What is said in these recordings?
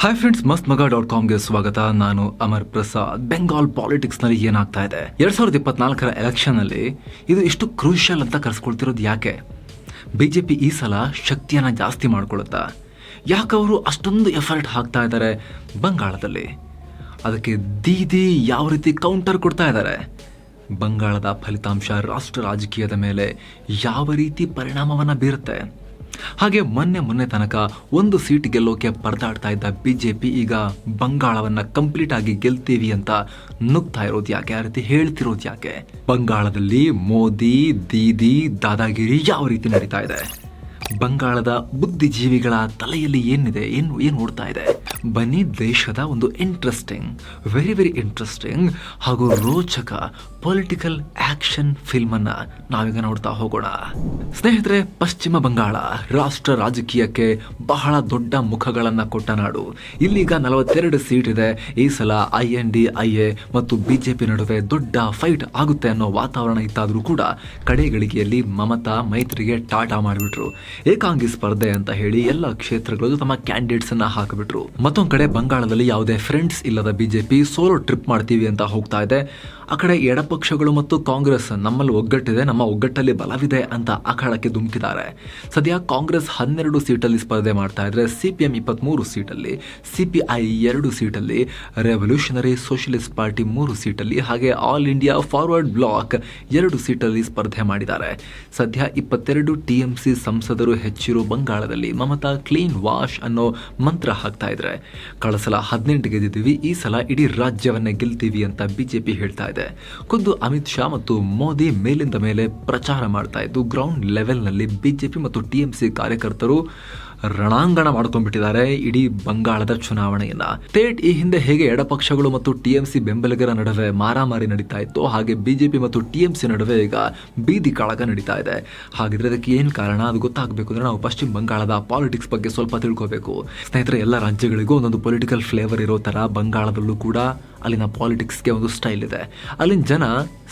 Hi friends ಮಸ್ತ್ ಮಗ dot ಕಾಮ್ಗೆ ಸ್ವಾಗತ. ನಾನು ಅಮರ್ ಪ್ರಸಾದ್. ಬೆಂಗಾಲ್ ಪಾಲಿಟಿಕ್ಸ್ನಲ್ಲಿ ಏನಾಗ್ತಾ ಇದೆ? ಎರಡ್ ಸಾವಿರದ ಇಪ್ಪತ್ನಾಲ್ಕರ ಎಲೆಕ್ಷನ್ ಅಲ್ಲಿ ಇದು ಇಷ್ಟು ಕ್ರೂಷಿಯಲ್ ಅಂತ ಕರೆಸ್ಕೊಳ್ತಿರೋದು ಯಾಕೆ? ಬಿಜೆಪಿ ಈ ಸಲ ಶಕ್ತಿಯನ್ನ ಜಾಸ್ತಿ ಮಾಡ್ಕೊಳುತ್ತಾ ಯಾಕೆ ಅವರು ಅಷ್ಟೊಂದು ಎಫರ್ಟ್ ಹಾಕ್ತಾ ಇದ್ದಾರೆ ಬಂಗಾಳದಲ್ಲಿ? ಅದಕ್ಕೆ ದೀದಿ ಯಾವ ರೀತಿ ಕೌಂಟರ್ ಕೊಡ್ತಾ ಇದ್ದಾರೆ? ಬಂಗಾಳದ ಫಲಿತಾಂಶ ರಾಷ್ಟ್ರ ರಾಜಕೀಯದ ಮೇಲೆ ಯಾವ ರೀತಿ ಪರಿಣಾಮವನ್ನ ಬೀರುತ್ತೆ? ಹಾಗೆ ಮೊನ್ನೆ ಮೊನ್ನೆ ತನಕ ಒಂದು ಸೀಟ್ ಗೆಲ್ಲೋಕೆ ಪರದಾಡ್ತಾ ಇದ್ದ ಬಿಜೆಪಿ ಈಗ ಬಂಗಾಳವನ್ನ ಕಂಪ್ಲೀಟ್ ಆಗಿ ಗೆಲ್ತೀವಿ ಅಂತ ನುಗ್ತಾ ಇರೋದು ಯಾಕೆ? ಆ ರೀತಿ ಹೇಳ್ತಿರೋದು ಯಾಕೆ? ಬಂಗಾಳದಲ್ಲಿ ಮೋದಿ, ದೀದಿ, ದಾದಾಗಿರಿ ಯಾವ ರೀತಿ ನಡೀತಾ ಇದೆ? ಬಂಗಾಳದ ಬುದ್ಧಿಜೀವಿಗಳ ತಲೆಯಲ್ಲಿ ಏನಿದೆ, ಏನು ಏನು ಓಡ್ತಾ ಇದೆ? ಬನ್ನಿ ದೇಶದ ಒಂದು ಇಂಟ್ರೆಸ್ಟಿಂಗ್ ವೆರಿ ವೆರಿ ಇಂಟ್ರೆಸ್ಟಿಂಗ್ ಹಾಗೂ ರೋಚಕ ಪೊಲಿಟಿಕಲ್ ಆಕ್ಷನ್ ಫಿಲ್ಮ್ ಅನ್ನ ನಾವೀಗ ನೋಡ್ತಾ ಹೋಗೋಣ. ಸ್ನೇಹಿತರೆ, ಪಶ್ಚಿಮ ಬಂಗಾಳ ರಾಷ್ಟ್ರ ರಾಜಕೀಯಕ್ಕೆ ಬಹಳ ದೊಡ್ಡ ಮುಖಗಳನ್ನ ಕೊಟ್ಟ ನಾಡು. ಇಲ್ಲಿಗ ನಲವತ್ತೆರಡು ಸೀಟ್ ಇದೆ. ಈ ಸಲ I N D I A ಮತ್ತು ಬಿಜೆಪಿ ನಡುವೆ ದೊಡ್ಡ ಫೈಟ್ ಆಗುತ್ತೆ ಅನ್ನೋ ವಾತಾವರಣ ಇತ್ತಾದ್ರೂ ಕೂಡ ಕಡೆ ಗಳಿಗೆಯಲ್ಲಿ ಮಮತಾ ಮೈತ್ರಿಗೆ ಟಾಟಾ ಮಾಡಿಬಿಟ್ರು. ಏಕಾಂಗಿ ಸ್ಪರ್ಧೆ ಅಂತ ಹೇಳಿ ಎಲ್ಲ ಕ್ಷೇತ್ರಗಳಲ್ಲೂ ತಮ್ಮ ಕ್ಯಾಂಡಿಡೇಟ್ಸ್ ಅನ್ನ ಹಾಕಿಬಿಟ್ರು. ಮತ್ತೊಂದ್ ಕಡೆ ಬಂಗಾಳದಲ್ಲಿ ಯಾವುದೇ ಫ್ರೆಂಡ್ಸ್ ಇಲ್ಲದ ಬಿಜೆಪಿ ಸೋಲೋ ಟ್ರಿಪ್ ಮಾಡ್ತೀವಿ ಅಂತ ಹೋಗ್ತಾ ಇದೆ. ಆ ಕಡೆ ಎಡಪಕ್ಷಗಳು ಮತ್ತು ಕಾಂಗ್ರೆಸ್ ನಮ್ಮಲ್ಲಿ ಒಗ್ಗಟ್ಟಿದೆ, ನಮ್ಮ ಒಗ್ಗಟ್ಟಲ್ಲಿ ಬಲವಿದೆ ಅಂತ ಅಖಾಡಕ್ಕೆ ಧುಮುಕಿದ್ದಾರೆ. ಸದ್ಯ ಕಾಂಗ್ರೆಸ್ ಹನ್ನೆರಡು ಸೀಟಲ್ಲಿ ಸ್ಪರ್ಧೆ ಮಾಡ್ತಾ ಇದ್ರೆ ಸಿಪಿಎಂ ಇಪ್ಪತ್ಮೂರು ಸೀಟಲ್ಲಿ, ಸಿಪಿಐ ಎರಡು ಸೀಟಲ್ಲಿ, ರೆವಲ್ಯೂಷನರಿ ಸೋಷಿಯಲಿಸ್ಟ್ ಪಾರ್ಟಿ ಮೂರು ಸೀಟಲ್ಲಿ, ಹಾಗೆ ಆಲ್ ಇಂಡಿಯಾ ಫಾರ್ವರ್ಡ್ ಬ್ಲಾಕ್ ಎರಡು ಸೀಟಲ್ಲಿ ಸ್ಪರ್ಧೆ ಮಾಡಿದ್ದಾರೆ. ಸದ್ಯ ಇಪ್ಪತ್ತೆರಡು ಟಿಎಂಸಿ ಸಂಸದರು ಹೆಚ್ಚಿರೋ ಬಂಗಾಳದಲ್ಲಿ ಮಮತಾ ಕ್ಲೀನ್ ವಾಶ್ ಅನ್ನೋ ಮಂತ್ರ ಹಾಕ್ತಾ ಇದ್ರೆ. ಕಳೆದ ಸಲ ಹದಿನೆಂಟು ಗೆದ್ದಿದ್ದೀವಿ, ಈ ಸಲ ಇಡೀ ರಾಜ್ಯವನ್ನೇ ಗೆಲ್ತೀವಿ ಅಂತ ಬಿಜೆಪಿ ಹೇಳ್ತಾ ಇದೆ. ಖುದ್ದು ಅಮಿತ್ ಶಾ ಮತ್ತು ಮೋದಿ ಮೇಲಿಂದ ಮೇಲೆ ಪ್ರಚಾರ ಮಾಡ್ತಾ ಇದ್ದು ಗ್ರೌಂಡ್ ಲೆವೆಲ್ನಲ್ಲಿ ಬಿಜೆಪಿ ಮತ್ತು ಟಿ ಎಂ ಸಿ ಕಾರ್ಯಕರ್ತರು ರಣಾಂಗಣ ಮಾಡ್ಕೊಂಡ್ಬಿಟ್ಟಿದ್ದಾರೆ ಇಡೀ ಬಂಗಾಳದ ಚುನಾವಣೆಯನ್ನ. ಸ್ಟೇಟ್ ಈ ಹಿಂದೆ ಹೇಗೆ ಎಡಪಕ್ಷಗಳು ಮತ್ತು ಟಿಎಂಸಿ ಬೆಂಬಲಿಗರ ನಡುವೆ ಮಾರಾಮಾರಿ ನಡೀತಾ ಇತ್ತು, ಹಾಗೆ ಬಿಜೆಪಿ ಮತ್ತು ಟಿಎಂಸಿ ನಡುವೆ ಈಗ ಬೀದಿ ಕಾಳಗ ನಡೀತಾ ಇದೆ. ಹಾಗಿದ್ರೆ ಅದಕ್ಕೆ ಏನು ಕಾರಣ? ಅದು ಗೊತ್ತಾಗಬೇಕು ಅಂದ್ರೆ ನಾವು ಪಶ್ಚಿಮ ಬಂಗಾಳದ ಪಾಲಿಟಿಕ್ಸ್ ಬಗ್ಗೆ ಸ್ವಲ್ಪ ತಿಳ್ಕೋಬೇಕು. ಸ್ನೇಹಿತರೆ, ಎಲ್ಲ ರಾಜ್ಯಗಳಿಗೂ ಒಂದೊಂದು ಪೊಲಿಟಿಕಲ್ ಫ್ಲೇವರ್ ಇರೋ ತರ ಬಂಗಾಳದಲ್ಲೂ ಕೂಡ ಅಲ್ಲಿನ ಪಾಲಿಟಿಕ್ಸ್ಗೆ ಒಂದು ಸ್ಟೈಲ್ ಇದೆ. ಅಲ್ಲಿನ ಜನ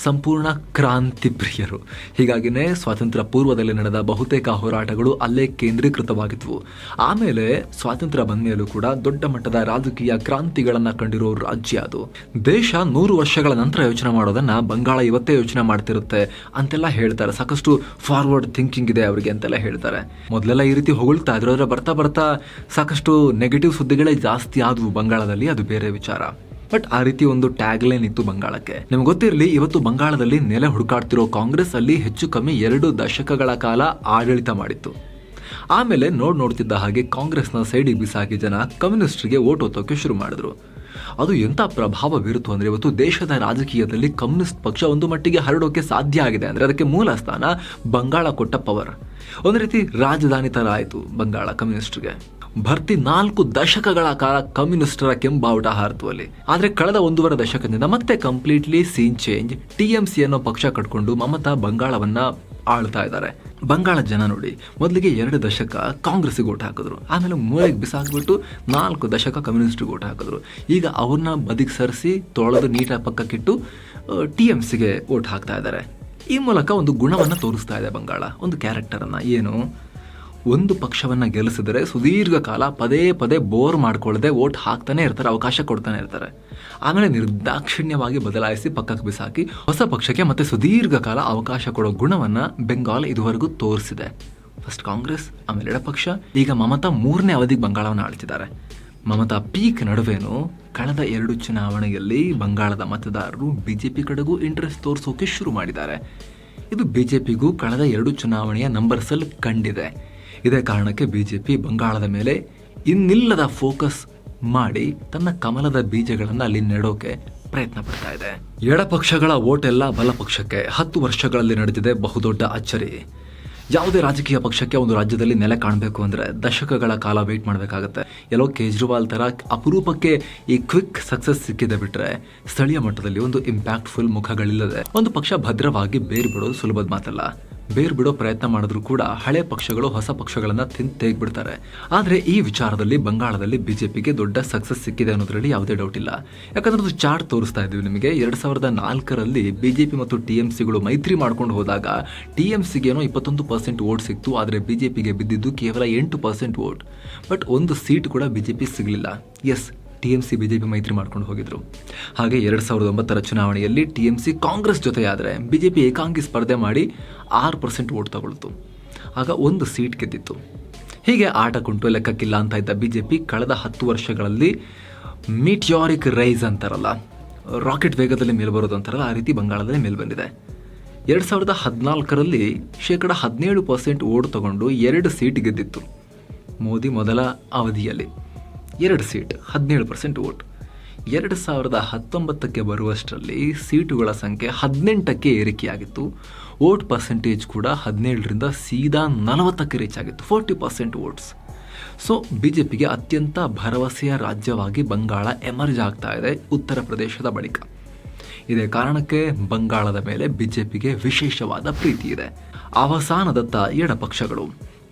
ಸಂಪೂರ್ಣ ಕ್ರಾಂತಿ ಪ್ರಿಯರು ಹೀಗಾಗಿನೇ ಸ್ವಾತಂತ್ರ್ಯ ಪೂರ್ವದಲ್ಲಿ ನಡೆದ ಬಹುತೇಕ ಹೋರಾಟಗಳು ಅಲ್ಲೇ ಕೇಂದ್ರೀಕೃತವಾಗಿದ್ವು. ಆಮೇಲೆ ಸ್ವಾತಂತ್ರ್ಯ ಬಂದ ಮೇಲೂ ಕೂಡ ದೊಡ್ಡ ಮಟ್ಟದ ರಾಜಕೀಯ ಕ್ರಾಂತಿಗಳನ್ನು ಕಂಡಿರೋ ರಾಜ್ಯ ಅದು. ದೇಶ ನೂರು ವರ್ಷಗಳ ನಂತರ ಯೋಚನೆ ಮಾಡೋದನ್ನ ಬಂಗಾಳ ಇವತ್ತೇ ಯೋಚನೆ ಮಾಡ್ತಿರುತ್ತೆ ಅಂತೆಲ್ಲ ಹೇಳ್ತಾರೆ. ಸಾಕಷ್ಟು ಫಾರ್ವರ್ಡ್ ಥಿಂಕಿಂಗ್ ಇದೆ ಅವರಿಗೆ ಅಂತೆಲ್ಲ ಹೇಳ್ತಾರೆ. ಮೊದಲೆಲ್ಲ ಈ ರೀತಿ ಹೊಗಳ್ತಾ ಇದ್ರೆ ಬರ್ತಾ ಬರ್ತಾ ಸಾಕಷ್ಟು ನೆಗೆಟಿವ್ ಸುದ್ದಿಗಳೇ ಜಾಸ್ತಿ ಆದವು ಬಂಗಾಳದಲ್ಲಿ. ಅದು ಬೇರೆ ವಿಚಾರ. ಬಟ್ ಆ ರೀತಿ ಒಂದು ಟ್ಯಾಗ್ ಲೈನ್ ಇತ್ತು ಬಂಗಾಳಕ್ಕೆ. ನಿಮ್ಗೆ ಗೊತ್ತಿರಲಿ, ಇವತ್ತು ಬಂಗಾಳದಲ್ಲಿ ನೆಲೆ ಹುಡುಕಾಡ್ತಿರೋ ಕಾಂಗ್ರೆಸ್ ಅಲ್ಲಿ ಹೆಚ್ಚು ಕಮ್ಮಿ ಎರಡು ದಶಕಗಳ ಕಾಲ ಆಡಳಿತ ಮಾಡಿತ್ತು. ಆಮೇಲೆ ನೋಡ್ ನೋಡ್ತಿದ್ದ ಹಾಗೆ ಕಾಂಗ್ರೆಸ್ನ ಸೈಡಿಗೆ ಬಿಸಾಕಿ ಜನ ಕಮ್ಯುನಿಸ್ಟ್ರಿಗೆ ಓಟ್ ಓದೋಕೆ ಶುರು ಮಾಡಿದ್ರು. ಅದು ಎಂಥ ಪ್ರಭಾವ ಬೀರುತ್ತು ಅಂದ್ರೆ ಇವತ್ತು ದೇಶದ ರಾಜಕೀಯದಲ್ಲಿ ಕಮ್ಯುನಿಸ್ಟ್ ಪಕ್ಷ ಒಂದು ಮಟ್ಟಿಗೆ ಹರಡೋಕೆ ಸಾಧ್ಯ ಆಗಿದೆ ಅಂದರೆ ಅದಕ್ಕೆ ಮೂಲ ಸ್ಥಾನ ಬಂಗಾಳ ಕೊಟ್ಟ ಪವರ್ ಒಂದು ರೀತಿ ರಾಜಧಾನಿ ಥರ ಆಯಿತು ಬಂಗಾಳ ಕಮ್ಯುನಿಸ್ಟ್ಗೆ. ಭರ್ತಿ ನಾಲ್ಕು ದಶಕಗಳ ಕಾಲ ಕಮ್ಯುನಿಸ್ಟರ ಕೆಂಬಾವುಟ ಹಾರತುವಲ್ಲಿ. ಆದರೆ ಕಳೆದ ಒಂದೂವರೆ ದಶಕದಿಂದ ಮತ್ತೆ ಕಂಪ್ಲೀಟ್ಲಿ ಸೀನ್ ಚೇಂಜ್ ಟಿಎಂಸಿ ಅನ್ನೋ ಪಕ್ಷ ಕಟ್ಕೊಂಡು ಮಮತಾ ಬಂಗಾಳವನ್ನ ಆಳ್ತಾ ಇದ್ದಾರೆ. ಬಂಗಾಳ ಜನ ನೋಡಿ, ಮೊದಲಿಗೆ ಎರಡು ದಶಕ ಕಾಂಗ್ರೆಸ್ಗೆ ಓಟ್ ಹಾಕಿದ್ರು, ಆಮೇಲೆ ಮೂಳೆಗೆ ಬಿಸಾಕ್ಬಿಟ್ಟು ನಾಲ್ಕು ದಶಕ ಕಮ್ಯುನಿಸ್ಟ್ಗೆ ಓಟ್ ಹಾಕಿದ್ರು. ಈಗ ಅವ್ರನ್ನ ಬದಿಗೆ ಸರಿಸಿ ತೊಳೆದು ನೀಟಾಗಿ ಪಕ್ಕಕ್ಕಿಟ್ಟು ಟಿ ಎಂ ಸಿಗೆ ಓಟ್ ಹಾಕ್ತಾ ಇದ್ದಾರೆ. ಈ ಮೂಲಕ ಒಂದು ಗುಣವನ್ನು ತೋರಿಸ್ತಾ ಇದೆ ಬಂಗಾಳ, ಒಂದು ಕ್ಯಾರೆಕ್ಟರನ್ನು ಏನು? ಒಂದು ಪಕ್ಷವನ್ನ ಗೆಲ್ಲಿಸಿದರೆ ಸುದೀರ್ಘ ಕಾಲ ಪದೇ ಪದೇ ಬೋರ್ ಮಾಡ್ಕೊಳ್ಳದೆ ವೋಟ್ ಹಾಕ್ತಾನೆ ಇರ್ತಾರೆ, ಅವಕಾಶ ಕೊಡ್ತಾನೆ ಇರ್ತಾರೆ. ಆಮೇಲೆ ನಿರ್ದಾಕ್ಷಿಣ್ಯವಾಗಿ ಬದಲಾಯಿಸಿ ಪಕ್ಕಕ್ಕೆ ಬಿಸಾಕಿ ಹೊಸ ಪಕ್ಷಕ್ಕೆ ಮತ್ತೆ ಸುದೀರ್ಘ ಕಾಲ ಅವಕಾಶ ಕೊಡೋ ಗುಣವನ್ನ ಬೆಂಗಾಲ್ ಇದುವರೆಗೂ ತೋರಿಸಿದೆ. ಫಸ್ಟ್ ಕಾಂಗ್ರೆಸ್ ಆಮೇಲೆ ಎಡಪಕ್ಷ, ಈಗ ಮಮತಾ ಮೂರನೇ ಅವಧಿಗೆ ಬಂಗಾಳವನ್ನು ಆಳ್ತಿದ್ದಾರೆ. ಮಮತಾ ಪೀಕ್ ನಡುವೆನೂ ಕಳೆದ ಎರಡು ಚುನಾವಣೆಯಲ್ಲಿ ಬಂಗಾಳದ ಮತದಾರರು ಬಿಜೆಪಿ ಕಡೆಗೂ ಇಂಟ್ರೆಸ್ಟ್ ತೋರಿಸೋಕೆ ಶುರು ಮಾಡಿದ್ದಾರೆ. ಇದು ಬಿಜೆಪಿಗೂ ಕಳೆದ ಎರಡು ಚುನಾವಣೆಯ ನಂಬರ್ಸಲ್ಲಿ ಕಂಡಿದೆ. ಇದೇ ಕಾರಣಕ್ಕೆ ಬಿಜೆಪಿ ಬಂಗಾಳದ ಮೇಲೆ ಇನ್ನಿಲ್ಲದ ಫೋಕಸ್ ಮಾಡಿ ತನ್ನ ಕಮಲದ ಬೀಜಗಳನ್ನು ಅಲ್ಲಿ ನೆಡೋಕೆ ಪ್ರಯತ್ನ ಪಡ್ತಾ ಇದೆ. ಎಡಪಕ್ಷಗಳ ಓಟ್ ಎಲ್ಲ ಬಲಪಕ್ಷಕ್ಕೆ ಹತ್ತು ವರ್ಷಗಳಲ್ಲಿ ನಡೆದಿದೆ ಬಹುದೊಡ್ಡ ಅಚ್ಚರಿ. ಯಾವುದೇ ರಾಜಕೀಯ ಪಕ್ಷಕ್ಕೆ ಒಂದು ರಾಜ್ಯದಲ್ಲಿ ನೆಲೆ ಕಾಣಬೇಕು ಅಂದ್ರೆ ದಶಕಗಳ ಕಾಲ ವೇಟ್ ಮಾಡಬೇಕಾಗತ್ತೆ. ಎಲ್ಲೋ ಕೇಜ್ರಿವಾಲ್ ತರ ಅಪರೂಪಕ್ಕೆ ಈ ಕ್ವಿಕ್ ಸಕ್ಸಸ್ ಸಿಕ್ಕಿದೆ ಬಿಟ್ರೆ ಸ್ಥಳೀಯ ಮಟ್ಟದಲ್ಲಿ ಒಂದು ಇಂಪ್ಯಾಕ್ಟ್ಫುಲ್ ಮುಖಗಳಿಲ್ಲದೆ ಒಂದು ಪಕ್ಷ ಭದ್ರವಾಗಿ ಬೇರು ಬಿಡೋದು ಸುಲಭದ ಮಾತಲ್ಲ. ಬೇರ್ ಬಿಡೋ ಪ್ರಯತ್ನ ಮಾಡಿದ್ರು ಕೂಡ ಹಳೆ ಪಕ್ಷಗಳು ಹೊಸ ಪಕ್ಷಗಳನ್ನ ತೆಗ್ಬಿಡ್ತಾರೆ. ಆದ್ರೆ ಈ ವಿಚಾರದಲ್ಲಿ ಬಂಗಾಳದಲ್ಲಿ ಬಿಜೆಪಿಗೆ ದೊಡ್ಡ ಸಕ್ಸಸ್ ಸಿಕ್ಕಿದೆ ಅನ್ನೋದ್ರಲ್ಲಿ ಯಾವುದೇ ಡೌಟ್ ಇಲ್ಲ. ಯಾಕಂದ್ರೆ ಅದು ಚಾರ್ಟ್ ತೋರಿಸ್ತಾ ಇದ್ದೀವಿ ನಿಮಗೆ, ಎರಡ್ ಸಾವಿರದ ನಾಲ್ಕರಲ್ಲಿ ಬಿಜೆಪಿ ಮತ್ತು ಟಿ ಎಂ ಸಿಗಳು ಮೈತ್ರಿ ಮಾಡ್ಕೊಂಡು ಹೋದಾಗ ಟಿ ಎಂ ಸಿಗೇನೋ ಇಪ್ಪತ್ತೊಂದು ಪರ್ಸೆಂಟ್ ವೋಟ್ ಸಿಕ್ತು, ಆದರೆ ಬಿಜೆಪಿಗೆ ಬಿದ್ದಿದ್ದು ಕೇವಲ ಎಂಟು ಪರ್ಸೆಂಟ್ ವೋಟ್ ಬಟ್ ಒಂದು ಸೀಟ್ ಕೂಡ ಬಿಜೆಪಿ ಸಿಗಲಿಲ್ಲ. Yes T M C BJP ಮೈತ್ರಿ ಮಾಡ್ಕೊಂಡು ಹೋಗಿದ್ರು. ಹಾಗೆ ಎರಡು ಸಾವಿರದ ಒಂಬತ್ತರ ಚುನಾವಣೆಯಲ್ಲಿ ಟಿ ಎಂ ಸಿ ಕಾಂಗ್ರೆಸ್ ಜೊತೆಯಾದರೆ ಬಿಜೆಪಿ ಏಕಾಂಗಿ ಸ್ಪರ್ಧೆ ಮಾಡಿ ಆರು ಪರ್ಸೆಂಟ್ ಓಟ್ ತಗೊಳ್ತು. ಆಗ ಒಂದು ಸೀಟ್ ಗೆದ್ದಿತ್ತು. ಹೀಗೆ ಆಟ ಕುಂಟು ಲೆಕ್ಕಕ್ಕಿಲ್ಲ ಅಂತ ಇದ್ದ ಪಿ ಕಳೆದ ಹತ್ತು ವರ್ಷಗಳಲ್ಲಿ ಮೀಟಿಯೋರಿಕ್ ರೈಸ್ ಅಂತಾರಲ್ಲ ರಾಕೆಟ್ ವೇಗದಲ್ಲಿ ಮೇಲೆ ಬರೋದು ಅಂತಾರಲ್ಲ, ಆ ರೀತಿ ಬಂಗಾಳದಲ್ಲಿ ಮೇಲೆ ಬಂದಿದೆ. ಎರಡು ಸಾವಿರದ ಹದಿನಾಲ್ಕರಲ್ಲಿ ಶೇಕಡ ಹದಿನೇಳು ಪರ್ಸೆಂಟ್ ಓಟ್ ತಗೊಂಡು ಎರಡು ಸೀಟ್ ಗೆದ್ದಿತ್ತು. ಮೋದಿ ಮೊದಲ ಅವಧಿಯಲ್ಲಿ ಎರಡು ಸೀಟ್, ಹದಿನೇಳು ಪರ್ಸೆಂಟ್ ವೋಟ್. ಎರಡು ಸಾವಿರದ ಹತ್ತೊಂಬತ್ತಕ್ಕೆ ಬರುವಷ್ಟರಲ್ಲಿ ಸೀಟುಗಳ ಸಂಖ್ಯೆ ಹದಿನೆಂಟಕ್ಕೆ ಏರಿಕೆಯಾಗಿತ್ತು. ವೋಟ್ ಪರ್ಸೆಂಟೇಜ್ ಕೂಡ ಹದಿನೇಳರಿಂದ ಸೀದಾ ನಲವತ್ತಕ್ಕೆ ರೀಚ್ ಆಗಿತ್ತು. Forty percent votes so B J ಪಿಗೆ ಅತ್ಯಂತ ಭರವಸೆಯ ರಾಜ್ಯವಾಗಿ ಬಂಗಾಳ ಎಮರ್ಜ್ ಆಗ್ತಾ ಇದೆ ಉತ್ತರ ಪ್ರದೇಶದ ಬಳಿಕ. ಇದೇ ಕಾರಣಕ್ಕೆ ಬಂಗಾಳದ ಮೇಲೆ ಬಿ ಜೆ ಪಿಗೆ ವಿಶೇಷವಾದ ಪ್ರೀತಿ ಇದೆ. ಅವಸಾನದತ್ತ ಎಡಪಕ್ಷಗಳು.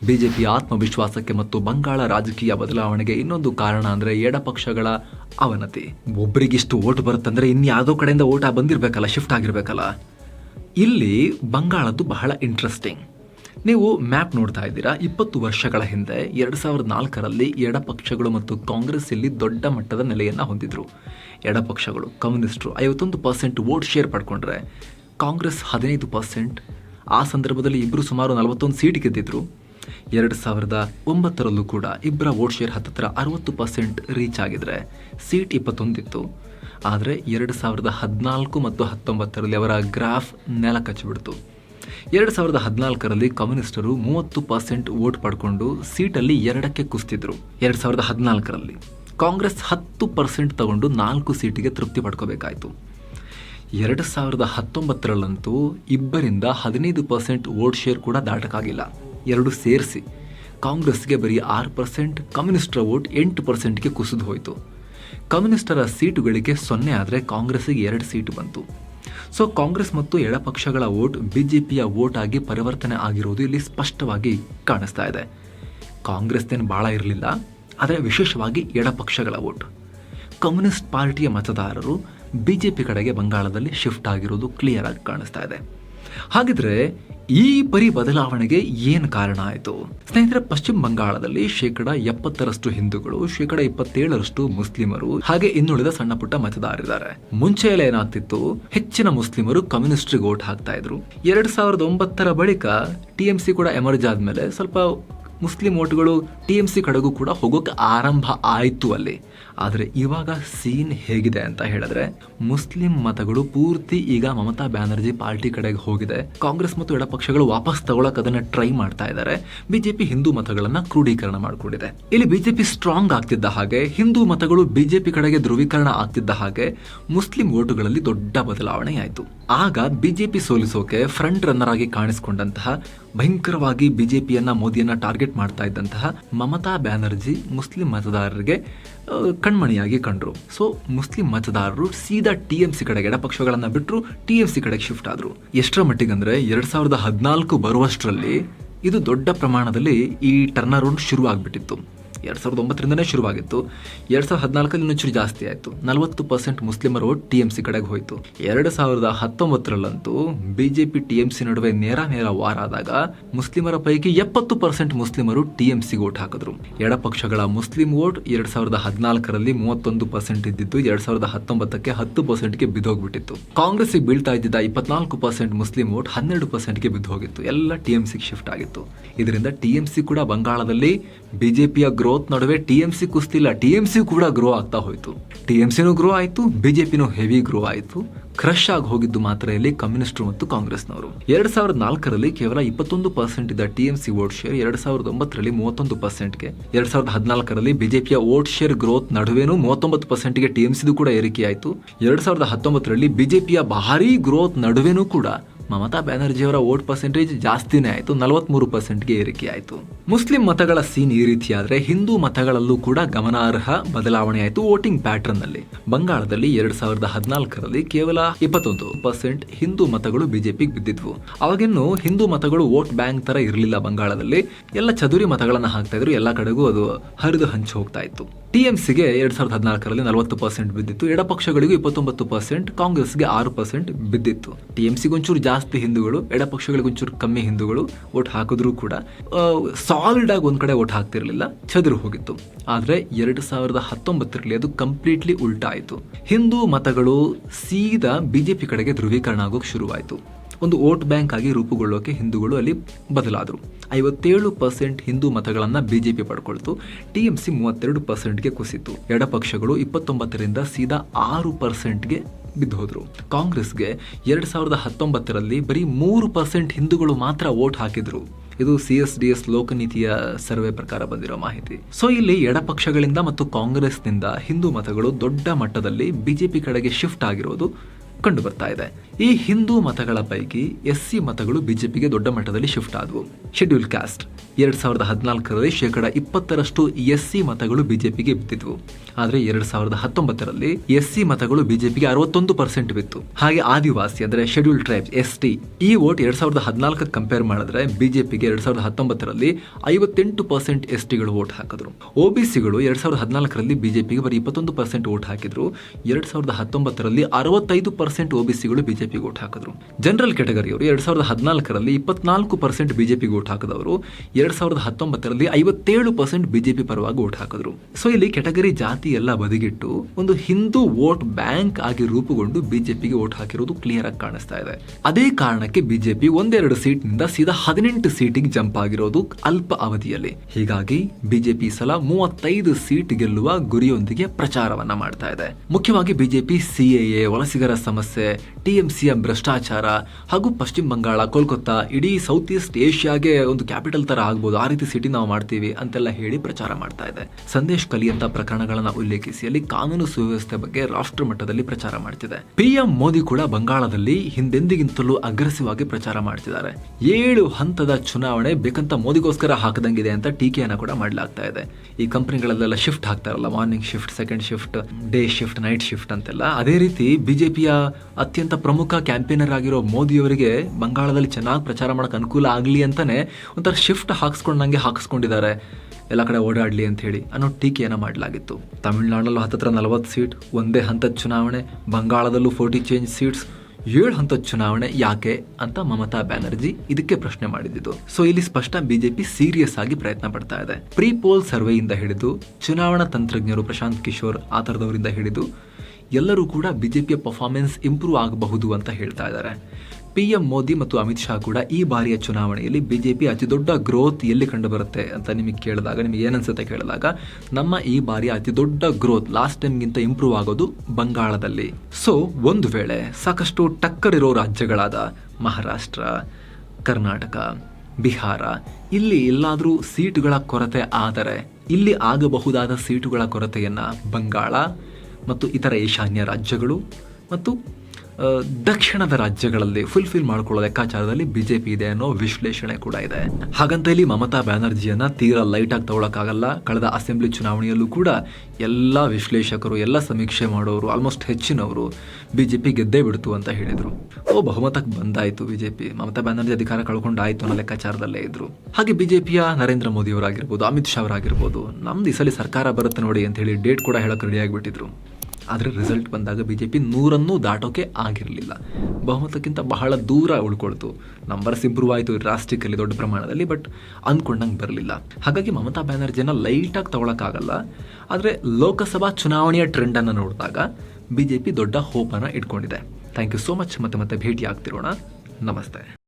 ಬಿಜೆಪಿ ಆತ್ಮವಿಶ್ವಾಸಕ್ಕೆ ಮತ್ತು ಬಂಗಾಳ ರಾಜಕೀಯ ಬದಲಾವಣೆಗೆ ಇನ್ನೊಂದು ಕಾರಣ ಅಂದ್ರೆ ಎಡಪಕ್ಷಗಳ ಅವನತಿ. ಒಬ್ಬರಿಗಿಷ್ಟು ಓಟ್ ಬರುತ್ತಂದ್ರೆ ಇನ್ಯಾವುದೋ ಕಡೆಯಿಂದ ಓಟ ಬಂದಿರಬೇಕಲ್ಲ ಶಿಫ್ಟ್ ಆಗಿರ್ಬೇಕಲ್ಲ. ಇಲ್ಲಿ ಬಂಗಾಳದ್ದು ಬಹಳ ಇಂಟ್ರೆಸ್ಟಿಂಗ್ ನೀವು ಮ್ಯಾಪ್ ನೋಡ್ತಾ ಇದ್ದೀರಾ, ಇಪ್ಪತ್ತು ವರ್ಷಗಳ ಹಿಂದೆ ಎರಡು ಸಾವಿರದ ನಾಲ್ಕರಲ್ಲಿ ಎಡಪಕ್ಷಗಳು ಮತ್ತು ಕಾಂಗ್ರೆಸ್ ಇಲ್ಲಿ ದೊಡ್ಡ ಮಟ್ಟದ ನೆಲೆಯನ್ನು ಹೊಂದಿದ್ರು. ಎಡಪಕ್ಷಗಳು ಕಮ್ಯುನಿಸ್ಟರು ಐವತ್ತೊಂದು ಪರ್ಸೆಂಟ್ ವೋಟ್ ಶೇರ್ ಪಡ್ಕೊಂಡ್ರೆ ಕಾಂಗ್ರೆಸ್ ಹದಿನೈದು ಪರ್ಸೆಂಟ್ ಆ ಸಂದರ್ಭದಲ್ಲಿ ಇಬ್ಬರು ಸುಮಾರು ನಲವತ್ತೊಂದು ಸೀಟ್ ಗೆದ್ದಿದ್ರು. ಎರಡು ಸಾವಿರದ ಒಂಬತ್ತರಲ್ಲೂ ಕೂಡ ಇಬ್ಬರ ವೋಟ್ ಶೇರ್ ಹತ್ತತ್ರ ಅರವತ್ತು ಪರ್ಸೆಂಟ್ ರೀಚ್ ಆಗಿದ್ರೆ ಸೀಟ್ ಇಪ್ಪತ್ತೊಂದಿತ್ತು. ಆದರೆ ಎರಡು ಸಾವಿರದ ಹದಿನಾಲ್ಕು ಮತ್ತು ಹತ್ತೊಂಬತ್ತರಲ್ಲಿ ಅವರ ಗ್ರಾಫ್ ನೆಲ ಕಚ್ಚಿಬಿಡ್ತು. ಎರಡು ಸಾವಿರದ ಹದಿನಾಲ್ಕರಲ್ಲಿ ಕಮ್ಯುನಿಸ್ಟರು ಮೂವತ್ತು ಪರ್ಸೆಂಟ್ ವೋಟ್ ಪಡ್ಕೊಂಡು ಸೀಟಲ್ಲಿ ಎರಡಕ್ಕೆ ಕುಸ್ತಿದ್ರು. ಎರಡು ಸಾವಿರದ ಹದಿನಾಲ್ಕರಲ್ಲಿ ಕಾಂಗ್ರೆಸ್ ಹತ್ತು ಪರ್ಸೆಂಟ್ ತಗೊಂಡು ನಾಲ್ಕು ಸೀಟಿಗೆ ತೃಪ್ತಿ ಪಡ್ಕೋಬೇಕಾಯಿತು. ಎರಡು ಸಾವಿರದ ಹತ್ತೊಂಬತ್ತರಲ್ಲಂತೂ ಇಬ್ಬರಿಂದ ಹದಿನೈದು ಪರ್ಸೆಂಟ್ ವೋಟ್ ಶೇರ್ ಕೂಡ ದಾಟಕ್ಕಾಗಿಲ್ಲ. ಎರಡು ಸೇರಿಸಿ. ಕಾಂಗ್ರೆಸ್ಗೆ ಬರೀ ಆರು ಪರ್ಸೆಂಟ್, ಕಮ್ಯುನಿಸ್ಟರ ವೋಟ್ ಎಂಟು ಪರ್ಸೆಂಟ್ಗೆ ಕುಸಿದು ಹೋಯಿತು. ಕಮ್ಯುನಿಸ್ಟರ ಸೀಟುಗಳಿಗೆ ಸೊನ್ನೆ ಆದರೆ ಕಾಂಗ್ರೆಸ್ಸಿಗೆ ಎರಡು ಸೀಟು ಬಂತು. ಸೊ, ಕಾಂಗ್ರೆಸ್ ಮತ್ತು ಎಡಪಕ್ಷಗಳ ವೋಟ್ ಪಿಯ ವೋಟ್ ಆಗಿ ಪರಿವರ್ತನೆ ಆಗಿರುವುದು ಇಲ್ಲಿ ಸ್ಪಷ್ಟವಾಗಿ ಕಾಣಿಸ್ತಾ ಇದೆ. ಕಾಂಗ್ರೆಸ್ದೇನು ಭಾಳ ಇರಲಿಲ್ಲ, ಆದರೆ ವಿಶೇಷವಾಗಿ ಎಡಪಕ್ಷಗಳ ವೋಟ್. ಕಮ್ಯುನಿಸ್ಟ್ ಪಾರ್ಟಿಯ ಮತದಾರರು ಬಿಜೆಪಿ ಕಡೆಗೆ ಬಂಗಾಳದಲ್ಲಿ ಶಿಫ್ಟ್ ಆಗಿರೋದು ಕ್ಲಿಯರ್ ಆಗಿ ಕಾಣಿಸ್ತಾ ಇದೆ. ಹಾಗಿದ್ರೆ ಈ ಪರಿ ಬದಲಾವಣೆಗೆ ಏನು ಕಾರಣ ಆಯಿತು? ಸ್ನೇಹಿತರೆ, ಪಶ್ಚಿಮ ಬಂಗಾಳದಲ್ಲಿ ಶೇಕಡ ಎಪ್ಪತ್ತರಷ್ಟು ಹಿಂದೂಗಳು, ಶೇಕಡ ಇಪ್ಪತ್ತೇಳರಷ್ಟು ಮುಸ್ಲಿಮರು, ಹಾಗೆ ಇನ್ನುಳಿದ ಸಣ್ಣ ಪುಟ್ಟ ಮತದಾರರಿದ್ದಾರೆ. ಮುಂಚೆ ಏನಾಗ್ತಿತ್ತು? ಹೆಚ್ಚಿನ ಮುಸ್ಲಿಮರು ಕಮ್ಯುನಿಸ್ಟ್ ಓಟ್ ಹಾಕ್ತಾ ಇದ್ರು. ಎರಡ್ ಸಾವಿರದ ಒಂಬತ್ತರ ಬಳಿಕ ಟಿಎಂಸಿ ಕೂಡ ಎಮರ್ಜ್ ಆದ್ಮೇಲೆ ಸ್ವಲ್ಪ ಮುಸ್ಲಿಂ ಓಟ್ಗಳು ಟಿ ಎಂ ಸಿ ಕಡೆಗೂ ಕೂಡ ಹೋಗೋಕೆ ಆರಂಭ ಆಯಿತು ಅಲ್ಲಿ. ಆದರೆ ಇವಾಗ ಸೀನ್ ಹೇಗಿದೆ ಅಂತ ಹೇಳಿದ್ರೆ ಮುಸ್ಲಿಂ ಮತಗಳು ಪೂರ್ತಿ ಈಗ ಮಮತಾ ಬ್ಯಾನರ್ಜಿ ಪಾರ್ಟಿ ಕಡೆಗೆ ಹೋಗಿದೆ. ಕಾಂಗ್ರೆಸ್ ಮತ್ತು ಎಡಪಕ್ಷಗಳು ವಾಪಸ್ ತಗೊಳಕ್ ಅದನ್ನ ಟ್ರೈ ಮಾಡ್ತಾ ಇದ್ದಾರೆ ಬಿಜೆಪಿ ಹಿಂದೂ ಮತಗಳನ್ನ ಕ್ರೋಢೀಕರಣ ಮಾಡಿಕೊಂಡಿದೆ. ಇಲ್ಲಿ ಬಿಜೆಪಿ ಸ್ಟ್ರಾಂಗ್ ಆಗ್ತಿದ್ದ ಹಾಗೆ, ಹಿಂದೂ ಮತಗಳು ಬಿಜೆಪಿ ಕಡೆಗೆ ಧ್ರುವೀಕರಣ ಆಗ್ತಿದ್ದ ಹಾಗೆ ಮುಸ್ಲಿಂ ಓಟುಗಳಲ್ಲಿ ದೊಡ್ಡ ಬದಲಾವಣೆ ಆಯಿತು ಆಗ ಬಿಜೆಪಿ ಸೋಲಿಸೋಕೆ ಫ್ರಂಟ್ ರನ್ನರ್ ಆಗಿ ಕಾಣಿಸಿಕೊಂಡಂತಹ ಭಯಂಕರವಾಗಿ ಬಿಜೆಪಿಯನ್ನ ಮೋದಿಯನ್ನ ಟಾರ್ಗೆಟ್ ಮಾಡ್ತಾ ಇದ್ದಂತಹ ಮಮತಾ ಬ್ಯಾನರ್ಜಿ ಮುಸ್ಲಿಂ ಮತದಾರರಿಗೆ ಕಣ್ಮಣಿಯಾಗಿ ಕಂಡ್ರು. ಸೊ ಮುಸ್ಲಿಂ ಮತದಾರರು ಸೀದಾ ಟಿ ಎಂ ಸಿ ಕಡೆಗೆ, ಎಡಪಕ್ಷಗಳನ್ನ ಬಿಟ್ಟರು ಟಿ ಎಂ ಸಿ ಕಡೆಗೆ ಶಿಫ್ಟ್ ಆದ್ರು. ಎಷ್ಟರ ಮಟ್ಟಿಗಂದ್ರೆ ಎರಡ್ ಸಾವಿರದ ಹದಿನಾಲ್ಕು ಬರುವಷ್ಟರಲ್ಲಿ ಇದು ದೊಡ್ಡ ಪ್ರಮಾಣದಲ್ಲಿ ಈ ಟರ್ನ್ ಅರೌಂಡ್ ಶುರು ಆಗ್ಬಿಟ್ಟಿತ್ತು ಎರಡು ಸಾವಿರದ ಒಂಬತ್ತರಿಂದನೇ ಶುರುವಾಗಿತ್ತು. ಎರಡು ಸಾವಿರದ ಹದಿನಾಲ್ಕಲ್ಲಿ ಇನ್ನೊಂಚೂರು ಜಾಸ್ತಿ ಆಯಿತು. ನಲವತ್ತು ಪರ್ಸೆಂಟ್ ಮುಸ್ಲಿಮರು ಟಿ ಎಂ ಸಿ ಕಡೆಗೆ ಹೋಯಿತು. ಎರಡು ಸಾವಿರದ ಹತ್ತೊಂಬತ್ತರಲ್ಲಂತೂ B J P T M C ನಡುವೆ ನೇರ ನೇರ ವಾರ ಆದಾಗ ಮುಸ್ಲಿಮರ ಪೈಕಿ ಎಪ್ಪತ್ತು ಪರ್ಸೆಂಟ್ ಮುಸ್ಲಿಮರು ಟಿ ಎಂ ಸಿಗೆ ಓಟ್ ಹಾಕಿದ್ರು. ಎಡಪಕ್ಷಗಳ ಮುಸ್ಲಿಂ ವೋಟ್ ಎರಡು ಸಾವಿರದ ಹದಿನಾಲ್ಕರಲ್ಲಿ ಮೂವತ್ತೊಂದು ಪರ್ಸೆಂಟ್ ಇದ್ದಿದ್ದು, ಎರಡು ಸಾವಿರದ ಹತ್ತೊಂಬತ್ತಕ್ಕೆ ಹತ್ತು ಪರ್ಸೆಂಟ್ಗೆ ಬಿದ್ದೋಗ್ಬಿಟ್ಟಿತ್ತು. ಕಾಂಗ್ರೆಸ್ಗೆ ಬೀಳ್ತಾ ಇದ್ದಿದ್ದ ಇಪ್ಪತ್ನಾಲ್ಕು ಪರ್ಸೆಂಟ್ ಮುಸ್ಲಿಂ ವೋಟ್ ಹನ್ನೆರಡು ಪರ್ಸೆಂಟ್ಗೆ ಬಿದ್ದು ಹೋಗಿತ್ತು ಎಲ್ಲ ಟಿ ಎಂ ಸಿಗೆ ಶಿಫ್ಟ್ ಆಗಿತ್ತು. ಇದರಿಂದ ಟಿ ಎಂ ಸಿ ಕೂಡ ಬಂಗಾಳದಲ್ಲಿ ಬಿಜೆಪಿಯ ಗ್ರೋತ್ ನಡುವೆ ಟಿ ಎಂ ಸಿ ಕುಸ್ತಿಲ್ಲ ಟಿ ಎಂ ಸಿ ಕೂಡ ಗ್ರೋ ಆಗ್ತಾ ಹೋಯಿತು. ಟಿ ಎಂ ಸಿನೂ ಗ್ರೋ ಆಯಿತು ಬಿಜೆಪಿನೂ ಹೆವಿ ಗ್ರೋ ಆಯಿತು. ಕ್ರಶ್ ಆಗಿ ಹೋಗಿದ್ದು ಮಾತ್ರ ಇಲ್ಲಿ ಕಮ್ಯುನಿಸ್ಟರು ಮತ್ತು ಕಾಂಗ್ರೆಸ್ನವರು. ಎರಡ್ ಸಾವಿರದ ನಾಲ್ಕರಲ್ಲಿ ಕೇವಲ ಇಪ್ಪತ್ತೊಂದು ಪರ್ಸೆಂಟ್ ಇದ್ದ T M C vote share ಎರಡ್ ಸಾವಿರದ ಒಂಬತ್ತರಲ್ಲಿ ಮೂವತ್ತೊಂದು ಪರ್ಸೆಂಟ್ಗೆ ಎರಡ್ ಸಾವಿರದ ಹದಿನಾಲ್ಕರಲ್ಲಿ ಬಿಜೆಪಿಯ ವೋಟ್ ಶೇರ್ ಗ್ರೋತ್ ನಡುವೆನೂ ಮೂವತ್ತೊಂಬತ್ತು ಪರ್ಸೆಂಟ್ಗೆ ಟಿ ಎಂ ಸಿದು ಕೂಡ ಏರಿಕೆಯಾಯಿತು. ಎರಡ್ ಸಾವಿರದ ಹತ್ತೊಂಬತ್ತರಲ್ಲಿ ಬಿಜೆಪಿಯ ಭಾರೀ ಗ್ರೋತ್ ನಡುವೆನೂ ಕೂಡ ಮಮತಾ ಬ್ಯಾನರ್ಜಿಯವರ ಓಟ್ ಪರ್ಸೆಂಟೇಜ್ ಜಾಸ್ತಿನೇ ಆಯಿತು ನಲವತ್ತ್ಮೂರು ಪರ್ಸೆಂಟ್ಗೆ ಏರಿಕೆ ಆಯಿತು. ಮುಸ್ಲಿಂ ಮತಗಳ ಸೀನ್ ಈ ರೀತಿಯಾದರೆ ಹಿಂದೂ ಮತಗಳಲ್ಲೂ ಕೂಡ ಗಮನಾರ್ಹ ಬದಲಾವಣೆ ಆಯಿತು ವೋಟಿಂಗ್ ಪ್ಯಾಟರ್ನ್ನಲ್ಲಿ ಬಂಗಾಳದಲ್ಲಿ ಎರಡ್ ಸಾವಿರದ ಹದಿನಾಲ್ಕರಲ್ಲಿ ಕೇವಲ ಇಪ್ಪತ್ತೊಂದು ಪರ್ಸೆಂಟ್ ಹಿಂದೂ ಮತಗಳು ಬಿಜೆಪಿಗೆ ಬಿದ್ದಿದ್ವು. ಅವಾಗಿನ್ನು ಹಿಂದೂ ಮತಗಳು ವೋಟ್ ಬ್ಯಾಂಕ್ ತರ ಇರಲಿಲ್ಲ ಬಂಗಾಳದಲ್ಲಿ. ಎಲ್ಲ ಚದುರಿ ಮತಗಳನ್ನು ಹಾಕ್ತಾ ಇದ್ರು, ಎಲ್ಲ ಕಡೆಗೂ ಅದು ಹರಿದು ಹಂಚಿ ಹೋಗ್ತಾ ಇತ್ತು. ಟಿಎಂಸಿಗೆ ಎರಡ್ ಸಾವಿರದ ಹದಿನಾಲ್ಕರಲ್ಲಿ ನಲವತ್ತು ಪರ್ಸೆಂಟ್ ಬಿದ್ದಿತ್ತು. ಎಡಪಕ್ಷಗಳಿಗೂ ಇಪ್ಪತ್ತೊಂಬತ್ತು ಪರ್ಸೆಂಟ್, ಕಾಂಗ್ರೆಸ್ಗೆ ಆರು ಪರ್ಸೆಂಟ್ ಬಿದ್ದಿತ್ತು. ಟಿಎಂಸಿಗೆ ಒಂಚೂರು ಜಾಸ್ತಿ ಹಿಂದೂಗಳು, ಎಡಪಕ್ಷಗಳಿಗೆ ಒಂಚೂರು ಕಮ್ಮಿ ಹಿಂದೂಗಳು ಓಟ್ ಹಾಕಿದ್ರು ಕೂಡ ಸಾಲಿಡ್ ಆಗಿ ಒಂದ್ ಕಡೆ ಓಟ್ ಹಾಕ್ತಿರ್ಲಿಲ್ಲ, ಚದುರು ಹೋಗಿತ್ತು. ಆದ್ರೆ ಎರಡು ಸಾವಿರದ ಹತ್ತೊಂಬತ್ತರಲ್ಲಿ ಅದು ಕಂಪ್ಲೀಟ್ಲಿ ಉಲ್ಟಾ ಆಯಿತು. ಹಿಂದೂ ಮತಗಳು ಸೀದಾ ಬಿಜೆಪಿ ಕಡೆಗೆ ಧ್ರುವೀಕರಣ ಆಗೋಕೆ ಶುರುವಾಯಿತು. ಒಂದು ವೋಟ್ ಬ್ಯಾಂಕ್ ಆಗಿ ರೂಪುಗೊಳ್ಳೋಕೆ ಹಿಂದೂಗಳು ಅಲ್ಲಿ ಬದಲಾದರು. ಐವತ್ತೇಳು ಪರ್ಸೆಂಟ್ ಹಿಂದೂ ಮತಗಳನ್ನು ಬಿಜೆಪಿ ಪಡ್ಕೊಳ್ತು. ಟಿಎಂಸಿ ಮೂವತ್ತೆರಡು ಪರ್ಸೆಂಟ್ಗೆ ಕುಸಿತು. ಎಡಪಕ್ಷಗಳು ಇಪ್ಪತ್ತೊಂಬತ್ತರಿಂದ ಸೀದಾ ಆರು ಪರ್ಸೆಂಟ್ಗೆ ಬಿದ್ದು ಹೋದ್ರು ಕಾಂಗ್ರೆಸ್ಗೆ ಎರಡ್ ಸಾವಿರದ ಹತ್ತೊಂಬತ್ತರಲ್ಲಿ ಬರೀ ಮೂರು ಪರ್ಸೆಂಟ್ ಹಿಂದೂಗಳು ಮಾತ್ರ ವೋಟ್ ಹಾಕಿದ್ರು. ಇದು ಸಿ ಎಸ್ ಡಿ ಎಸ್ ಲೋಕನೀತಿಯ ಸರ್ವೆ ಪ್ರಕಾರ ಬಂದಿರೋ ಮಾಹಿತಿ. ಸೊ ಇಲ್ಲಿ ಎಡಪಕ್ಷಗಳಿಂದ ಮತ್ತು ಕಾಂಗ್ರೆಸ್ನಿಂದ ಹಿಂದೂ ಮತಗಳು ದೊಡ್ಡ ಮಟ್ಟದಲ್ಲಿ ಬಿಜೆಪಿ ಕಡೆಗೆ ಶಿಫ್ಟ್ ಆಗಿರೋದು ಕಂಡು ಬರ್ತಾ ಇದೆ. ಈ ಹಿಂದೂ ಮತಗಳ ಪೈಕಿ ಎಸ್ ಸಿ ಮತಗಳು ಬಿಜೆಪಿಗೆ ದೊಡ್ಡ ಮಟ್ಟದಲ್ಲಿ ಶಿಫ್ಟ್ ಆದವು. ಶೆಡ್ಯೂಲ್ ಕ್ಯಾಸ್ಟ್ ಎರಡ್ ಸಾವಿರದ ಹದಿನಾಲ್ಕರಲ್ಲಿ ಶೇಕಡ ಇಪ್ಪತ್ತರಷ್ಟು ಎಸ್ ಸಿ ಮತಗಳು ಬಿಜೆಪಿಗೆ ಬಿತ್ತಿದ್ವು ಆದರೆ ಎರಡ್ ಸಾವಿರದ ಹತ್ತೊಂಬತ್ತರಲ್ಲಿ ಎಸ್ ಸಿ ಮತಗಳು ಬಿಜೆಪಿಗೆ ಅರವತ್ತೊಂದು ಪರ್ಸೆಂಟ್ ಬಿತ್ತು. ಹಾಗೆ ಆದಿವಾಸಿ ಅಂದ್ರೆ ಶೆಡ್ಯೂಲ್ ಟ್ರೈಬ್ಸ್ ಎಸ್ ಟಿ ಈ ವೋಟ್ ಎರಡ್ ಸಾವಿರದ ಹದಿನಾಲ್ಕಕ್ಕೆ ಕಂಪೇರ್ ಮಾಡಿದ್ರೆ ಬಿಜೆಪಿಗೆ ಎರಡ್ ಸಾವಿರದ ಹತ್ತೊಂಬತ್ತರಲ್ಲಿ ಐವತ್ತೆಂಟು ಪರ್ಸೆಂಟ್ ಎಸ್ ಟಿಗಳು ವೋಟ್ ಹಾಕಿದ್ರು. ಒಬಿಸಿಗಳು ಎರಡ್ ಸಾವಿರದ ಹದಿನಾಲ್ಕರಲ್ಲಿ ಬಿಜೆಪಿಗೆ ಬರೀ ಇಪ್ಪತ್ತೊಂದು ಪರ್ಸೆಂಟ್ ವೋಟ್ ಹಾಕಿದ್ರು. ಎರಡ್ ಸಾವಿರದ ಹತ್ತೊಂಬತ್ತರಲ್ಲಿ ಅರವತ್ತೈದು ಪರ್ಸೆಂಟ್ ಒಬಿಸಿಗಳು ಬಿಜೆಪಿಗೆ ಓಟ್ ಹಾಕಿದ್ರು. ಜನರಲ್ ಕೆಟಗರಿಯವರು ಎರಡ್ ಸಾವಿರದ ಹದಿನಾಲ್ಕರಲ್ಲಿ ಇಪ್ಪತ್ನಾಲ್ಕು ಪರ್ಸೆಂಟ್ ಬಿಜೆಪಿಗೆ ಓಟ್ ಹಾಕಿದವರು. ಎರಡ್ ಸಾವಿರದ ಹತ್ತೊಂಬತ್ತರಲ್ಲಿ ಐವತ್ತೇಳು ಪರ್ಸೆಂಟ್ ಬಿಜೆಪಿ ಪರವಾಗಿ ಓಟ್ ಹಾಕಿದ್ರು. ಸೊ ಇಲ್ಲಿ ಕೆಟಗರಿ ಜಾತಿ ಎಲ್ಲ ಬದಿಗಿಟ್ಟು ಒಂದು ಹಿಂದೂ ವೋಟ್ ಬ್ಯಾಂಕ್ ಆಗಿ ರೂಪುಗೊಂಡು ಬಿಜೆಪಿಗೆ ಓಟ್ ಹಾಕಿರೋದು ಕ್ಲಿಯರ್ ಆಗಿ ಕಾಣಿಸ್ತಾ ಇದೆ. ಅದೇ ಕಾರಣಕ್ಕೆ ಬಿಜೆಪಿ ಒಂದೆರಡು ಸೀಟ್ನಿಂದ ಸೀದಾ ಹದಿನೆಂಟು ಸೀಟಿಗೆ ಜಂಪ್ ಆಗಿರೋದು ಅಲ್ಪ ಅವಧಿಯಲ್ಲಿ. ಹೀಗಾಗಿ ಬಿಜೆಪಿ ಸಲ ಮೂವತ್ತೈದು ಸೀಟ್ ಗೆಲ್ಲುವ ಗುರಿಯೊಂದಿಗೆ ಪ್ರಚಾರವನ್ನ ಮಾಡ್ತಾ ಇದೆ. ಮುಖ್ಯವಾಗಿ ಬಿಜೆಪಿ ಸಿಎಎ ವಲಸಿಗರ ಸಮಸ್ಯೆ ಟಿಎಂಸಿಯ ಭ್ರಷ್ಟಾಚಾರ ಹಾಗೂ ಪಶ್ಚಿಮ ಬಂಗಾಳ, ಕೋಲ್ಕತ್ತಾ, ಇಡೀ ಸೌತ್ ಈಸ್ಟ್ ಏಷ್ಯಾಗೆ ಒಂದು ಕ್ಯಾಪಿಟಲ್ ತರ ಆಗ್ಬೋದು. ಆ ರೀತಿ ಸಿಟಿ ನಾವು ಮಾಡ್ತೀವಿ ಅಂತೆಲ್ಲ ಹೇಳಿ ಪ್ರಚಾರ ಮಾಡ್ತಾ ಇದೆ. ಸಂದೇಶ್ ಕಲಿಯಂತ ಪ್ರಕರಣಗಳನ್ನ ಉಲ್ಲೇಖಿಸಿ ಅಲ್ಲಿ ಕಾನೂನು ಸುವ್ಯವಸ್ಥೆ ಬಗ್ಗೆ ರಾಷ್ಟ್ರ ಮಟ್ಟದಲ್ಲಿ ಪ್ರಚಾರ ಮಾಡ್ತಿದೆ. ಪಿಎಂ ಮೋದಿ ಕೂಡ ಬಂಗಾಳದಲ್ಲಿ ಹಿಂದೆಂದಿಗಿಂತಲೂ ಅಗ್ರೆಸಿವ್ ಆಗಿ ಪ್ರಚಾರ ಮಾಡ್ತಿದ್ದಾರೆ. ಏಳು ಹಂತದ ಚುನಾವಣೆ ಬೇಕಂತ ಮೋದಿಗೋಸ್ಕರ ಹಾಕದಂಗಿದೆ ಅಂತ ಟೀಕೆಯನ್ನ ಕೂಡ ಮಾಡಲಾಗ್ತಾ ಇದೆ. ಈ ಕಂಪನಿಗಳಲ್ಲೆಲ್ಲ ಶಿಫ್ಟ್ ಹಾಕ್ತಾರಲ್ಲ morning shift second shift day shift night shift ಅಂತೆಲ್ಲ. ಅದೇ ರೀತಿ ಬಿಜೆಪಿಯ ಅತ್ಯಂತ ಪ್ರಮುಖ ಕ್ಯಾಂಪೇನರ್ ಆಗಿರೋ ಮೋದಿಯವರಿಗೆ ಬಂಗಾಳದಲ್ಲಿ ಚೆನ್ನಾಗಿ ಪ್ರಚಾರ ಮಾಡಕ್ಕೆ ಅನುಕೂಲ ಆಗಲಿ ಅಂತಲೇ ಒಂಥರ ಶಿಫ್ಟ್ ಹಾಕ್ಸ್ಕೊಂಡಂಗೆ ಹಾಕಿಸ್ಕೊಂಡಿದ್ದಾರೆ. ಎಲ್ಲ ಕಡೆ ಓಡಾಡಲಿ ಅಂತ ಅನ್ನೋ ಟೀಕೆಯನ್ನು ಮಾಡಲಾಗಿತ್ತು. ತಮಿಳುನಾಡಲ್ಲೂ ಹತ್ತತ್ರ ನಲವತ್ತು ಸೀಟ್, ಒಂದೇ ಹಂತದ ಚುನಾವಣೆ, ಬಂಗಾಳದಲ್ಲೂ ಫೋರ್ಟಿ ಚೇಂಜ್ ಸೀಟ್ಸ್ ಏಳು ಹಂತದ ಚುನಾವಣೆ ಯಾಕೆ ಅಂತ ಮಮತಾ ಬ್ಯಾನರ್ಜಿ ಇದಕ್ಕೆ ಪ್ರಶ್ನೆ ಮಾಡಿದ್ದು. ಸೊ ಇಲ್ಲಿ ಸ್ಪಷ್ಟ ಬಿಜೆಪಿ ಸೀರಿಯಸ್ ಆಗಿ ಪ್ರಯತ್ನ ಪಡ್ತಾ ಇದೆ. ಪ್ರೀ ಪೋಲ್ ಸರ್ವೆಯಿಂದ ಹಿಡಿದು ಚುನಾವಣಾ ತಂತ್ರಜ್ಞರು ಪ್ರಶಾಂತ್ ಕಿಶೋರ್ ಆ ಥರದವರಿಂದ ಹಿಡಿದು ಎಲ್ಲರೂ ಕೂಡ ಬಿಜೆಪಿಯ ಪರ್ಫಾರ್ಮೆನ್ಸ್ ಇಂಪ್ರೂವ್ ಆಗಬಹುದು ಅಂತ ಹೇಳ್ತಾ ಇದ್ದಾರೆ. ಪಿ ಎಂ ಮೋದಿ ಮತ್ತು ಅಮಿತ್ ಶಾ ಕೂಡ ಈ ಬಾರಿಯ ಚುನಾವಣೆಯಲ್ಲಿ ಬಿಜೆಪಿ ಅತಿ ದೊಡ್ಡ ಗ್ರೋತ್ ಎಲ್ಲಿ ಕಂಡು ಬರುತ್ತೆ ಅಂತ ನಿಮಗೆ ಕೇಳಿದಾಗ, ನಿಮಗೆ ಏನನ್ಸುತ್ತೆ ಕೇಳಿದಾಗ, ನಮ್ಮ ಈ ಬಾರಿಯ ಅತಿ ದೊಡ್ಡ ಗ್ರೋತ್ ಲಾಸ್ಟ್ ಟೈಮ್ಗಿಂತ ಇಂಪ್ರೂವ್ ಆಗೋದು ಬಂಗಾಳದಲ್ಲಿ. ಸೊ ಒಂದು ವೇಳೆ ಸಾಕಷ್ಟು ಟಕ್ಕರ್ ಇರೋ ರಾಜ್ಯಗಳಾದ ಮಹಾರಾಷ್ಟ್ರ, ಕರ್ನಾಟಕ, ಬಿಹಾರ, ಇಲ್ಲಿ ಎಲ್ಲಾದರೂ ಸೀಟುಗಳ ಕೊರತೆ ಆದರೆ, ಇಲ್ಲಿ ಆಗಬಹುದಾದ ಸೀಟುಗಳ ಕೊರತೆಯನ್ನ ಬಂಗಾಳ ಮತ್ತು ಇತರ ಈಶಾನ್ಯ ರಾಜ್ಯಗಳು ಮತ್ತು ದಕ್ಷಿಣದ ರಾಜ್ಯಗಳಲ್ಲಿ ಫುಲ್ಫಿಲ್ ಮಾಡಿಕೊಳ್ಳೋ ಲೆಕ್ಕಾಚಾರದಲ್ಲಿ ಬಿಜೆಪಿ ಇದೆ ಅನ್ನೋ ವಿಶ್ಲೇಷಣೆ ಕೂಡ ಇದೆ. ಹಾಗಂತ ಇಲ್ಲಿ ಮಮತಾ ಬ್ಯಾನರ್ಜಿಯನ್ನು ತೀರಾ ಲೈಟ್ ಆಗಿ ತಗೊಳಕ್ಕಾಗಲ್ಲ. ಕಳೆದ ಅಸೆಂಬ್ಲಿ ಚುನಾವಣೆಯಲ್ಲೂ ಕೂಡ ಎಲ್ಲ ವಿಶ್ಲೇಷಕರು, ಎಲ್ಲ ಸಮೀಕ್ಷೆ ಮಾಡೋರು ಆಲ್ಮೋಸ್ಟ್ ಹೆಚ್ಚಿನವರು ಬಿ ಜೆ ಪಿ ಗೆದ್ದೇ ಬಿಡ್ತು ಅಂತ ಹೇಳಿದ್ರು. ಓ, ಬಹುಮತಕ್ಕೆ ಬಂದಾಯ್ತು ಬಿಜೆಪಿ. ಮಮತಾ ಬ್ಯಾನರ್ಜಿ ಅಧಿಕಾರ ಕಳ್ಕೊಂಡಾಯ್ತು ಅನ್ನೋ ಲೆಕ್ಕಾಚಾರದಲ್ಲೇ ಇದ್ರು. ಹಾಗೆ ಬಿ ಜೆ ಪಿಯ ನರೇಂದ್ರ ಮೋದಿ ಅವರಾಗಿರ್ಬೋದು ಅಮಿತ್ ಶಾ ಅವರಾಗಿರ್ಬೋದು, ನಮ್ದು ಈ ಸಲ ಸರ್ಕಾರ ಬರುತ್ತೆ ನೋಡಿ ಅಂತ ಹೇಳಿ ಡೇಟ್ ಕೂಡ ಹೇಳಕ್ ರೆಡಿ ಆಗಿಬಿಟ್ಟಿದ್ರು. ಆದರೆ ರಿಸಲ್ಟ್ ಬಂದಾಗ ಬಿ ಜೆ ಪಿ ನೂರನ್ನೂ ದಾಟೋಕೆ ಆಗಿರಲಿಲ್ಲ. ಬಹುಮತಕ್ಕಿಂತ ಬಹಳ ದೂರ ಉಳ್ಕೊಳ್ತು. ನಂಬರ್ಸ್ ಇಂಪ್ರೂವ್ ಆಯಿತು ರಾಷ್ಟ್ರೀಯದಲ್ಲಿ ದೊಡ್ಡ ಪ್ರಮಾಣದಲ್ಲಿ ಬಟ್ ಅಂದ್ಕೊಂಡಂಗೆ ಬರಲಿಲ್ಲ. ಹಾಗಾಗಿ ಮಮತಾ ಬ್ಯಾನರ್ಜಿನ ಲೈಟಾಗಿ ತಗೊಳಕ್ಕಾಗಲ್ಲ. ಆದರೆ ಲೋಕಸಭಾ ಚುನಾವಣೆಯ ಟ್ರೆಂಡನ್ನು ನೋಡಿದಾಗ ಬಿ ಜೆ ಪಿ ದೊಡ್ಡ ಹೋಪನ್ನು ಇಟ್ಕೊಂಡಿದೆ. ಥ್ಯಾಂಕ್ ಯು ಸೋ ಮಚ್ ಮತ್ತೆ ಮತ್ತೆ ಭೇಟಿ ಆಗ್ತಿರೋಣ ನಮಸ್ತೆ.